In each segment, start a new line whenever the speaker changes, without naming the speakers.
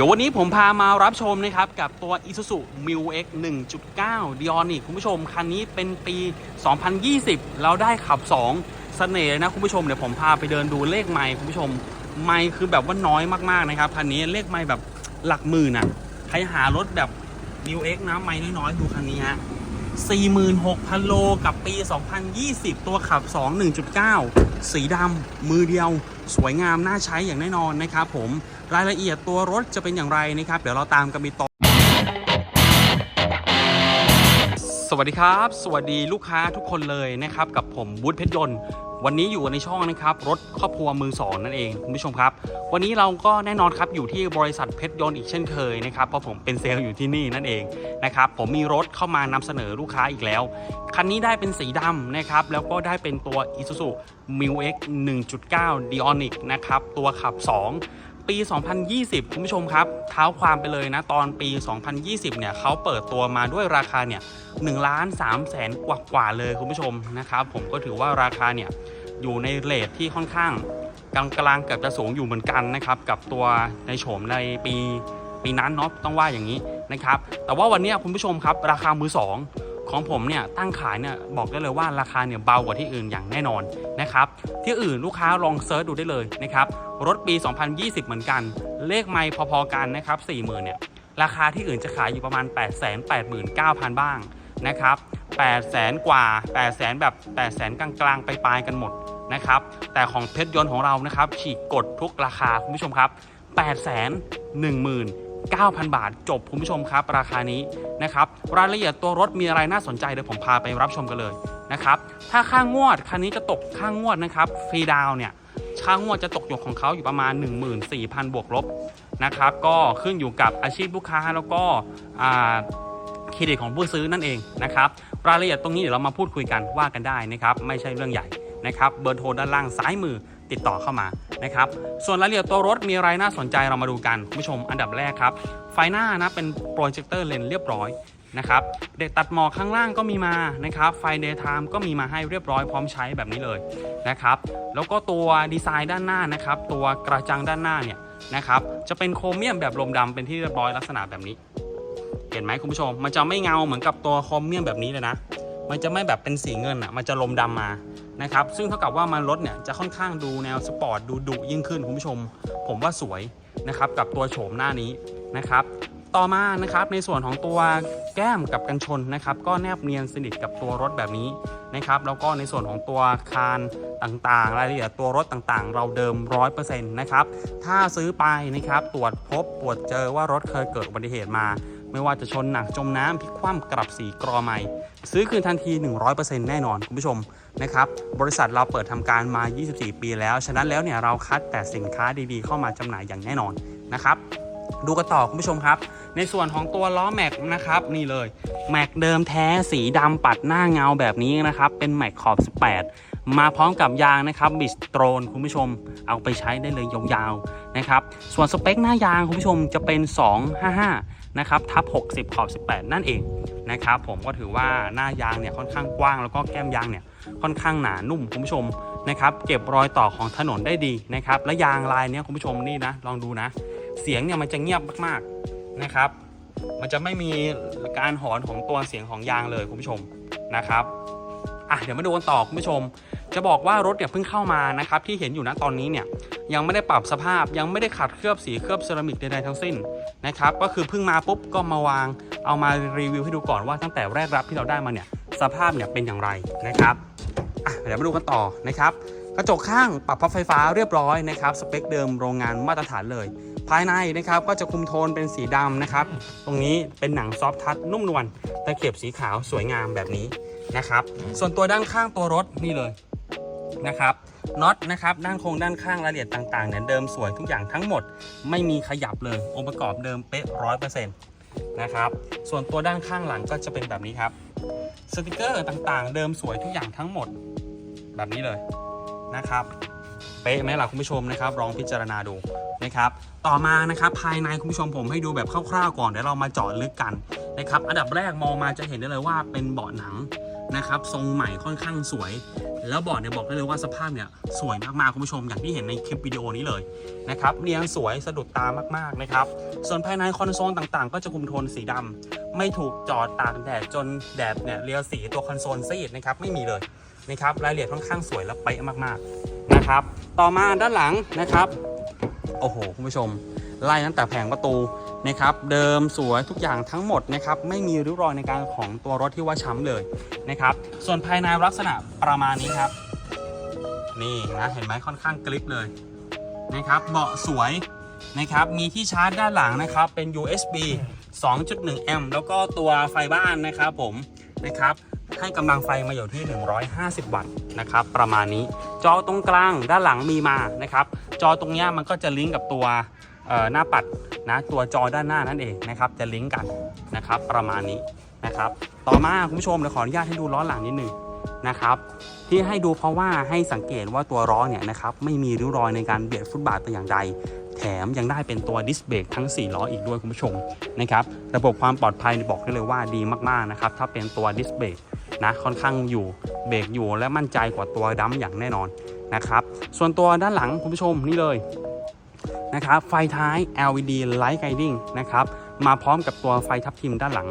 ดี๋ยววันนี้ผมพามารับชมนะครับ กับตัว Isuzu m u X 1.9 Dionic คุณผู้ชม คันนี้เป็นปี 2020 เราได้ขับ2เสน่ห์นะคุณผู้ชม เดี๋ยวผมพาไปเดินดูเลขไมค์คุณผู้ชม ไมค์คือแบบว่าน้อยมากๆนะครับ คันนี้เลขไมค์แบบหลักหมื่นอะ ใครหารถแบบ m u X นะไมค์น้อยๆ ดูคันนี้ฮะ 46,000 โลกับปี 2020 ตัวขับ 2 1.9 สีดำมือเดียว สวยงามน่าใช้อย่างแน่นอนนะครับผมรายละเอียดตัวรถจะเป็นอย่างไรนะครับ เดี๋ยวเราตามกันไปต่อ วัสดีครับ สวัสดีลูกค้าทุกคนเลยนะครับ กับผมวุฒิเพชรยนต์ วันนี้อยู่ในช่องนะครับ รถครอบครัวมือสองนั่นเองคุณผู้ชมครับ วันนี้เราก็แน่นอนครับอยู่ที่บริษัทเพชรยนต์อีกเช่นเคยนะครับเพราะผมเป็นเซลล์อยู่ที่นี่นั่นเองนะครับผมมีรถเข้ามานำเสนอลูกค้าอีกแล้ว คันนี้ได้เป็นสีดำนะครับแล้วก็ได้เป็นตัว Isuzu m u X 1.9 Dionic นะครับตัวขับ 2 ปี 2020 คุณผู้ชมครับ เท้าความไปเลยนะ ตอนปี 2020 เนี่ยเขาเปิดตัวมาด้วยราคาเนี่ย1ล้าน3แสนกว่ากว่าๆเลยคุณผู้ชมนะครับ ผมก็ถือว่าราคาเนี่ยอยู่ในเรทที่ค่อนข้างกลางกลางๆเกือบจะสูงอยู่เหมือนกันนะครับ กับตัวในโฉมในปีปีนั้นเนาะต้องว่าอย่างนี้นะครับ แต่ว่าวันนี้คุณผู้ชมครับ ราคามือสอง ของผมเนี่ยตั้งขายเนี่ยบอกได้เลยว่าราคาเนี่ยเบากว่าที่อื่นอย่างแน่นอนนะครับที่อื่นลูกค้าลองเซิร์ชดูได้เลยนะครับรถปี 2020 เหมือนกัน เลขไม่พอๆกันนะครับ40,000เนี่ยราคาที่อื่นจะขายอยู่ประมาณ 889,000 บ้างนะครับ800,000กว่า800,000แบบ800,000กลางๆไปปลายกันหมดนะครับแต่ของเพชรยนต์ของเรานะครับฉีกกดทุกราคาคุณผู้ชมครับ810,000 9,000 บาท จบคุณผู้ชมครับ ราคานี้นะครับรายละเอียดตัวรถมีอะไรน่าสนใจเดี๋ยวผมพาไปรับชมกันเลยนะครับถ้าค่างวดคันนี้จะตกค่างวดนะครับฟรีดาวเนี่ยค่างวดจะตกอยู่ของเขาอยู่ประมาณ 14,000 บวกลบนะครับก็ขึ้นอยู่กับอาชีพลูกค้าแล้วก็เครดิตของผู้ซื้อนั่นเองนะครับรายละเอียดตรงนี้เดี๋ยวเรามาพูดคุยกันว่ากันได้นะครับไม่ใช่เรื่องใหญ่นะครับเบอร์โทรด้านล่างซ้ายมือ ติดต่อเข้ามานะครับ ส่วนรายละเอียดตัวรถมีอะไรน่าสนใจเรามาดูกันคุณผู้ชมอันดับแรกครับ ไฟหน้านะเป็นโปรเจคเตอร์เลนเรียบร้อยนะครับเด็กตัดหมอกข้างล่างก็มีมานะครับไฟเดย์ไทม์ก็มีมาให้เรียบร้อยพร้อมใช้แบบนี้เลยนะครับแล้วก็ตัวดีไซน์ด้านหน้านะครับตัวกระจังด้านหน้าเนี่ยนะครับจะเป็นโครเมียมแบบลมดำเป็นที่เรียบร้อยลักษณะแบบนี้ เห็นไหมคุณผู้ชม มันจะไม่เงาเหมือนกับตัวโครเมียมแบบนี้เลยนะ มันจะไม่แบบเป็นสีเงินอะมันจะลมดำมา นะครับ ซึ่งเท่ากับว่ามันรถเนี่ยจะค่อนข้างดูแนวสปอร์ตดูดุยิ่งขึ้นคุณผู้ชม ผมว่าสวยนะครับกับตัวโฉมหน้านี้นะครับ ต่อมานะครับในส่วนของตัวแก้มกับกันชนนะครับ ก็แนบเนียนสนิทกับตัวรถแบบนี้นะครับแล้วก็ในส่วนของตัวคานต่างๆ รายละเอียดตัวรถต่างๆ เราเดิม 100%นะครับถ้าซื้อไปนะครับตรวจพบตรวจเจอว่ารถเคยเกิดอุบัติเหตุมา ไม่ว่าจะชนหนักจมน้ำพลิกคว่ำกลับสีกรอใหม่ ซื้อคืนทันที 100%แน่นอนคุณผู้ชมนะครับบริษัทเราเปิดทำการมา 24 ปีแล้ว ฉะนั้นแล้วเนี่ยเราคัดแต่สินค้าดีๆ เข้ามาจำหน่ายอย่างแน่นอนนะครับดูกันต่อคุณผู้ชมครับ ในส่วนของตัวล้อแม็กนะครับนี่เลยแม็กเดิมแท้สีดำปัดหน้าเงาแบบนี้นะครับเป็นแม็กขอบ 18 มาพร้อมกับยางนะครับบิสโตรนคุณผู้ชมเอาไปใช้ได้เลยยาวๆนะครับส่วนสเปคหน้ายางคุณผู้ชมจะเป็น 255 นะครับทับ 60 ขอบ 18 นั่นเองนะครับผมก็ถือว่าหน้ายางเนี่ยค่อนข้างกว้างแล้วก็แก้มยางเนี่ยค่อนข้างหนานุ่มคุณผู้ชมนะครับเก็บรอยต่อของถนนได้ดีนะครับและยางลายเนี้ยคุณผู้ชมนี่นะลองดูนะ เสียงเนี่ยมันจะเงียบมากๆนะครับ มันจะไม่มีการหอนของตัวเสียงของยางเลยคุณผู้ชมนะครับอะเดี๋ยวมาดูกันต่อคุณผู้ชม จะบอกว่ารถเนี่ยเพิ่งเข้ามานะครับที่เห็นอยู่นะตอนนี้เนี่ยยังไม่ได้ปรับสภาพยังไม่ได้ขัดเคลือบสีเคลือบเซรามิกใดๆทั้งสิ้น นะครับก็คือเพิ่งมาปุ๊บก็มาวางเอามารีวิวให้ดูก่อนว่าตั้งแต่แรกรับที่เราได้มาเนี่ยสภาพเนี่ยเป็นอย่างไรนะครับอะเดี๋ยวมาดูกันต่อนะครับกระจกข้างปรับพับไฟฟ้าเรียบร้อยนะครับสเปคเดิมโรงงานมาตรฐานเลย ภายในนะครับก็จะคุมโทนเป็นสีดำนะครับตรงนี้เป็นหนังซอฟทัชนุ่มนวลตะเข็บสีขาวสวยงามแบบนี้นะครับส่วนตัวด้านข้างตัวรถนี่เลยนะครับ น็อตนะครับด้านโครงด้านข้างรายละเอียดต่างๆเนี่ยเดิมสวยทุกอย่างทั้งหมดไม่มีขยับเลย องค์ประกอบเดิมเป๊ะร้อยเปอร์เซ็นต์นะครับส่วนตัวด้านข้างหลังก็จะเป็นแบบนี้ครับสติกเกอร์ต่างๆ เดิมสวยทุกอย่างทั้งหมดแบบนี้เลยนะครับเป๊ะไหมล่ะคุณผู้ชมนะครับลองพิจารณาดูนะครับต่อมานะครับภายในคุณผู้ชมผมให้ดูแบบคร่าวๆก่อนเดี๋ยวเรามาเจาะลึกกันนะครับอันดับแรกมองมาจะเห็นได้เลยว่าเป็นเบาะหนังนะครับทรงใหม่ค่อนข้างสวย แล้วบอร์ดเนี่ยบอกได้เลยว่าสภาพเนี่ยสวยมากๆคุณผู้ชมอย่างที่เห็นในคลิปวิดีโอนี้เลยนะครับเนียนสวยสะดุดตามากๆนะครับส่วนภายในคอนโซลต่างๆ ก็จะคุมโทนสีดำไม่ถูกจอดตากแดดจนแดดเนี่ยเลียวสีตัวคอนโซลซีดนะครับไม่มีเลยนะครับรายละเอียดค่อนข้างสวยและเป๊ะมากๆนะครับต่อมาด้านหลังนะครับโอ้โหคุณผู้ชม ไล่ตั้งแต่แผงประตูนะครับเดิมสวยทุกอย่างทั้งหมดนะครับไม่มีริ้วรอยในการของตัวรถที่ว่าช้ำเลยนะครับส่วนภายในลักษณะประมาณนี้ครับ นี่นะเห็นไหมค่อนข้างกริปเลยนะครับเบาะสวยนะครับมีที่ชาร์จด้านหลังนะครับเป็น USB 2.1แอมป์แล้วก็ตัวไฟบ้านนะครับผมนะครับให้กำลังไฟมาอยู่ที่ 150 วัตต์นะครับประมาณนี้ จอตรงกลางด้านหลังมีมานะครับจอตรงนี้มันก็จะลิงก์กับตัว หน้าปัดนะตัวจอด้านหน้านั่นเองนะครับจะลิงก์กันนะครับประมาณนี้นะครับต่อมาคุณผู้ชมเดี๋ยวขออนุญาตให้ดูล้อหลังนิดหนึงนะครับที่ให้ดูเพราะว่าให้สังเกตว่าตัวล้อเนี่ยนะครับไม่มีริ้วรอยในการเบียดฟุตบาทแต่อย่างใด แถมยังได้เป็นตัวดิสเบรกทั้ง 4 ล้ออีกด้วยคุณผู้ชมนะครับระบบความปลอดภัยบอกได้เลยว่าดีมากๆนะครับถ้าเป็นตัวดิสเบรกนะค่อนข้างอยู่เบรกอยู่และมั่นใจกว่าตัวดัมอย่างแน่นอนนะครับส่วนตัวด้านหลังคุณผู้ชมนี่เลย นะครับไฟท้าย LED Light Guiding นะครับมาพร้อมกับตัวไฟทับทิมด้านหลัง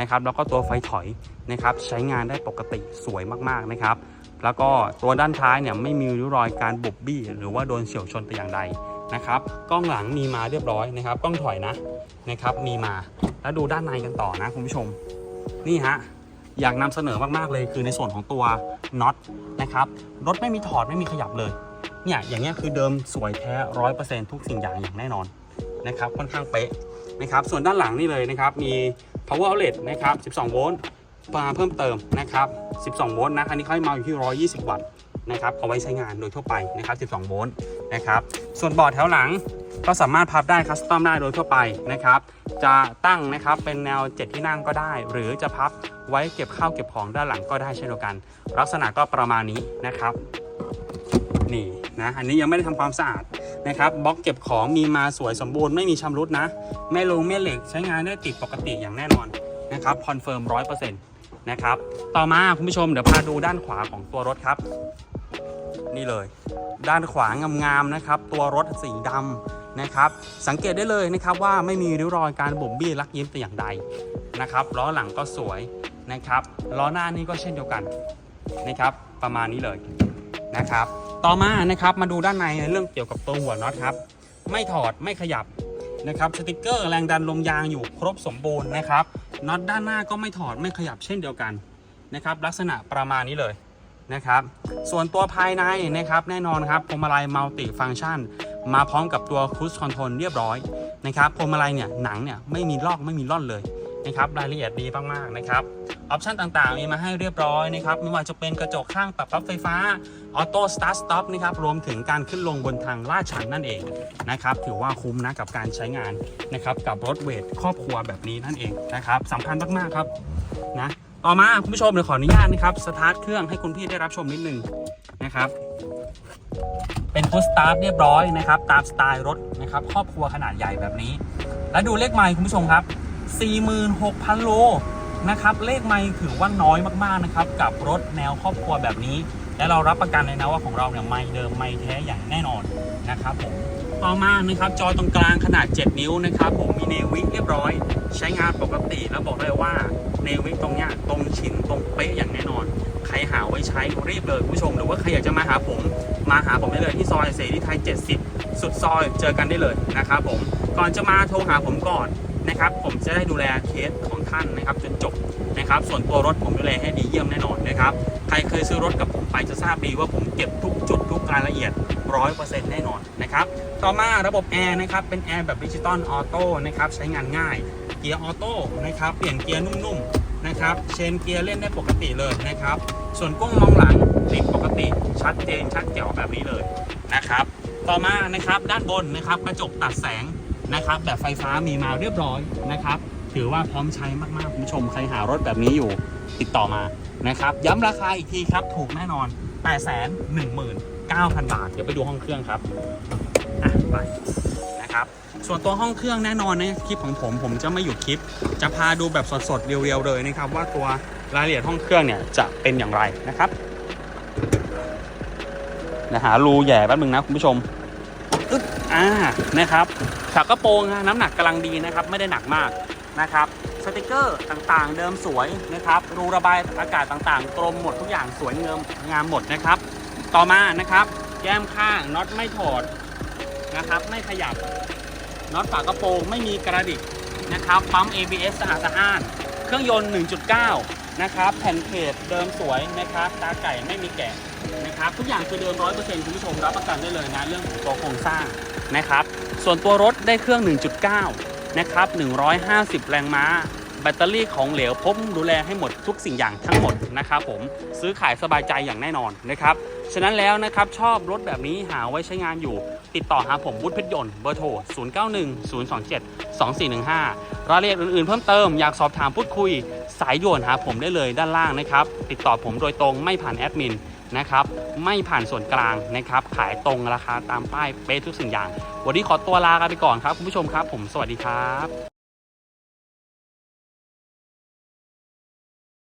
นะครับแล้วก็ตัวไฟถอยนะครับใช้งานได้ปกติสวยมากๆนะครับ แล้วก็ตัวด้านท้ายเนี่ยไม่มีริ้วรอยการบุบบี้หรือว่าโดนเฉียวชนแต่อย่างใดนะครับกล้องหลังมีมาเรียบร้อยนะครับกล้องถอยนะนะครับมีมาแล้วดูด้านในกันต่อนะคุณผู้ชม นี่ฮะอยากนำเสนอมากๆเลยคือในส่วนของตัวน็อตนะครับรถไม่มีถอดไม่มีขยับเลย เนี่ยอย่างเงี้ยคือเดิมสวยแท้ร้อยเปอร์เซ็นต์ทุกสิ่งอย่างอย่างแน่นอนนะครับค่อนข้างเป๊ะนะครับส่วนด้านหลังนี่เลยนะครับมี power outlet นะครับ 12 โวลต์มาเพิ่มเติมนะครับ 12 โวลต์นะ อันนี้เขาให้มาอยู่ที่ 120 วัตต์นะครับเอาไว้ใช้งานโดยทั่วไปนะครับ 12 โวลต์นะครับส่วนบอร์ดแถวหลังก็สามารถพับได้คัสตอมได้โดยทั่วไปนะครับ จะตั้งนะครับเป็นแนว 7 ที่นั่งก็ได้ หรือจะพับไว้เก็บข้าวเก็บของด้านหลังก็ได้เช่นเดียวกัน ลักษณะก็ประมาณนี้นะครับ นี่ นะอันนี้ยังไม่ได้ทำความสะอาดนะครับบล็อกเก็บของมีมาสวยสมบูรณ์ไม่มีชำรุดนะแม่ลงแม่เหล็กใช้งานได้ติดปกติอย่างแน่นอนนะครับคอนเฟิร์มร้อยเปอร์เซ็นต์นะครับต่อมาคุณผู้ชมเดี๋ยวพาดูด้านขวาของตัวรถครับ นี่เลย ด้านขวางามๆนะครับ ตัวรถสีดำนะครับ สังเกตได้เลยนะครับว่าไม่มีริ้วรอยการบ่มบี้ลักยิ้มแต่อย่างใดนะครับล้อหลังก็สวยนะครับล้อหน้านี่ก็เช่นเดียวกันนะครับ ประมาณนี้เลยนะครับ ต่อมานะครับมาดูด้านในเรื่องเกี่ยวกับตัวหัวน็อตครับ ไม่ถอดไม่ขยับนะครับสติกเกอร์แรงดันลมยางอยู่ครบสมบูรณ์นะครับน็อตด้านหน้าก็ไม่ถอดไม่ขยับเช่นเดียวกันนะครับลักษณะประมาณนี้เลยนะครับส่วนตัวภายในนะครับแน่นอนครับพวงมาลัยมัลติฟัง c t ชัน มาพร้อมกับตัวคู i คอนโทรลเรียบร้อยนะครับพวงมาลัยเนี่ยหนังเนี่ยไม่มีลอกไม่มีล่อนเลยนะครับรายละเอียดดีมากๆนะครับ ออปชันต่างๆ มีมาให้เรียบร้อยนะครับไม่ว่าจะเป็นกระจกข้างปรับรับไฟฟ้าออโต้สตาร์ทสต็อปนะครับรวมถึงการขึ้นลงบนทางลาดชันนั่นเองนะครับถือว่าคุ้มนะกับการใช้งานนะครับกับรถเวทครอบครัวแบบนี้นั่นเองนะครับสำคัญมากๆครับนะต่อมาคุณผู้ชมเดี๋ยวขออนุญาตนะครับสตาร์ทเครื่องให้คุณพี่ได้รับชมนิดนึงนะครับเป็นพุชสตาร์ทเรียบร้อยนะครับตามสไตล์รถนะครับครอบครัวขนาดใหญ่แบบนี้ และดูเลขไมล์คุณผู้ชมครับ 46,000 โล นะครับเลขไมล์ถือว่าน้อยมากๆนะครับกับรถแนวครอบครัวแบบนี้ และเรารับประกันเลยนะว่าของเราเนี่ยไมล์เดิมไมล์แท้อย่างแน่นอนนะครับผมต่อมานะครับจอตรงกลางขนาด 7 นิ้วนะครับผมมีเนวิเรียบร้อย ใช้งานปกติแล้วบอกเลยว่าเนวิตรงเนี้ยตรงชิ้นตรงเป๊ะอย่างแน่นอน ใครหาไว้ใช้รีบเลยคุณผู้ชมหรือว่าใครอยากจะมาหาผม มาหาผมได้เลยที่ซอยเสรีไทย 70 สุดซอยเจอกันได้เลยนะครับผมก่อนจะมาโทรหาผมก่อน นะครับ ผมจะได้ดูแลเคสของท่านนะครับจนจบนะครับ ส่วนตัวรถผมดูแลให้ดีเยี่ยมแน่นอนนะครับ ใครเคยซื้อรถกับผมไปจะทราบดีว่าผมเก็บทุกจุดทุกรายละเอียด100%แน่นอนนะครับ ต่อมาระบบแอร์นะครับ เป็นแอร์แบบดิจิตอลออโต้นะครับ ใช้งานง่าย เกียร์ออโต้นะครับ เปลี่ยนเกียร์นุ่มๆนะครับ เชนเกียร์เล่นได้ปกติเลยนะครับ ส่วนกล้องมองหลังติดปกติ ชัดเจนชัดแจ๋วแบบนี้เลยนะครับ ต่อมานะครับด้านบนนะครับกระจกตัดแสง นะครับ แบบไฟฟ้ามีมาเรียบร้อยนะครับ ถือว่าพร้อมใช้มากๆคุณผู้ชมใครหารถแบบนี้อยู่ติดต่อมานะครับ ย้ำราคาอีกทีครับ ถูกแน่นอน 8 1 9 0 0 0 บาท เดี๋ยวไปดูห้องเครื่องครับอะไปนะครับ ส่วนตัวห้องเครื่องแน่นอนในคลิปของผม ผมจะไม่หยุดคลิป จะพาดูแบบสดๆเรียวๆเลยนะครับ ว่าตัวรายละเอียดห้องเครื่องเนี่ยจะเป็นอย่างไรนะครับนะหารูแหย่แป๊บนึงนะคุณผู้ชม อ่านะครับฝากระโปรงนะน้ำหนักกำลังดีนะครับ ไม่ได้หนักมากนะครับสติกเกอร์ต่างๆ เดิมสวยนะครับรูระบายอากาศต่างๆตรงหมดทุกอย่างสวยเงามงามหมดนะครับ ต่อมานะครับ แก้มข้างน็อตไม่ถอดนะครับไม่ขยับน็อตฝากระโปรงไม่มีกระดิกนะครับปั๊ม ABS สะอาดสะอ้าน เครื่องยนต์ 1.9 นะครับแผ่นเพจเดิมสวยนะครับตาไก่ไม่มีแกะนะครับทุกอย่างคือเดิม100%คุณผู้ชมรับประกันได้เลยนะเรื่องของตัวโครงสร้างนะครับส่วนตัวรถได้เครื่อง 1.9 นะครับ 150 แรงม้า แบตเตอรี่ของเหลวผมดูแลให้หมดทุกสิ่งอย่างทั้งหมดนะครับผมซื้อขายสบายใจอย่างแน่นอนนะครับ ฉะนั้นแล้วนะครับชอบรถแบบนี้หาไว้ใช้งานอยู่ ติดต่อหาผมวุฒิเพชรยนต์เบอร์โทร 0910272415 รายละเอียดอื่นๆเพิ่มเติมอยากสอบถามพูดคุย สายด่วนหาผมได้เลยด้านล่างนะครับ ติดต่อผมโดยตรงไม่ผ่านแอดมินนะครับไม่ผ่านส่วนกลางนะครับขายตรงราคาตามป้ายเป๊ะทุกสิ่งอย่าง วันนี้ขอตัวลากันไปก่อนครับ คุณผู้ชมครับ ผมสวัสดีครับ